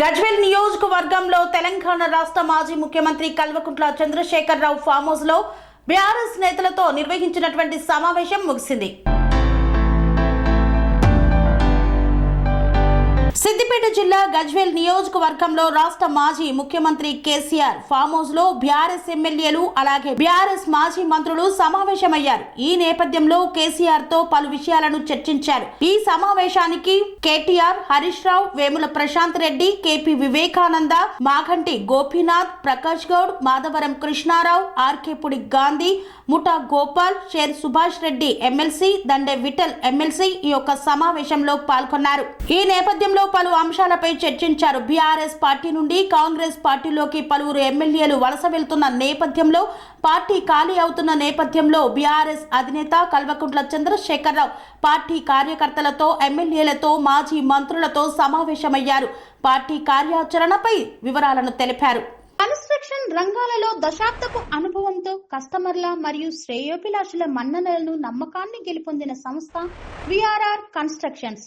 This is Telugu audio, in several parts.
గజ్వేల్ నియోజకవర్గంలో తెలంగాణ రాష్ట్ర మాజీ ముఖ్యమంత్రి కల్వకుంట్ల చంద్రశేఖరరావు ఫామ్ హౌస్లో బీఆర్ఎస్ నేతలతో నిర్వహించినటువంటి సమావేశం ముగిసింది. సిద్దిపేట జిల్లా గజ్వేల్ నియోజకవర్గంలో రాష్ట్ర మాజీ ముఖ్యమంత్రి కేసీఆర్ ఫామ్ హౌస్లో బీఆర్ఎస్ ఎమ్మెల్యేలు అలాగే బీఆర్ఎస్ మాజీ మంత్రులు సమావేశమయ్యారు. ఈ నేపథ్యంలో కేసీఆర్తో పలు విషయాలను చర్చించారు. ఈ సమావేశానికి KTR Harish Rao Vemula Prashanth Reddy KP Vivekananda Maganti Gopinath Prakash Goud Madhavaram Krishnarao Arekapudi Gandhi Mutha Gopal Sher Subhash Reddy MLC Dande Vithal MLC ఈ యొక్క సమావేశంలో పాల్గొన్నారు. ఈ నేపథ్యంలో పలు అంశాలపై చర్చించారు. బీఆర్ఎస్ పార్టీ నుండి కాంగ్రెస్ పార్టీలోకి పలువురు ఎమ్మెల్యేలు వలస వెళ్తున్న నేపథ్యంలో పార్టీ ఖాళీ అవుతున్న నేపథ్యంలో బీఆర్ఎస్ అధినేత కల్వకుంట్ల చంద్రశేఖరరావు పార్టీ కార్యకర్తలతో ఎమ్మెల్యేలతో మాజీ మంత్రులతో సమావేశమయ్యారు. పార్టీ కార్యాచరణపై వివరాలను తెలిపారు. కన్స్ట్రక్షన్ రంగాలలో దశాబ్దపు అనుభవంతో కస్టమర్ల మరియు శ్రేయోభిలాషుల మన్ననలను నమ్మకాన్ని గెలుపొందిన సంస్థ VRR constructions.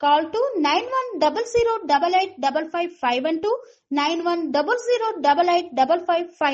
Call to 9100 double eight double five five and two nine one double zero double eight double five five.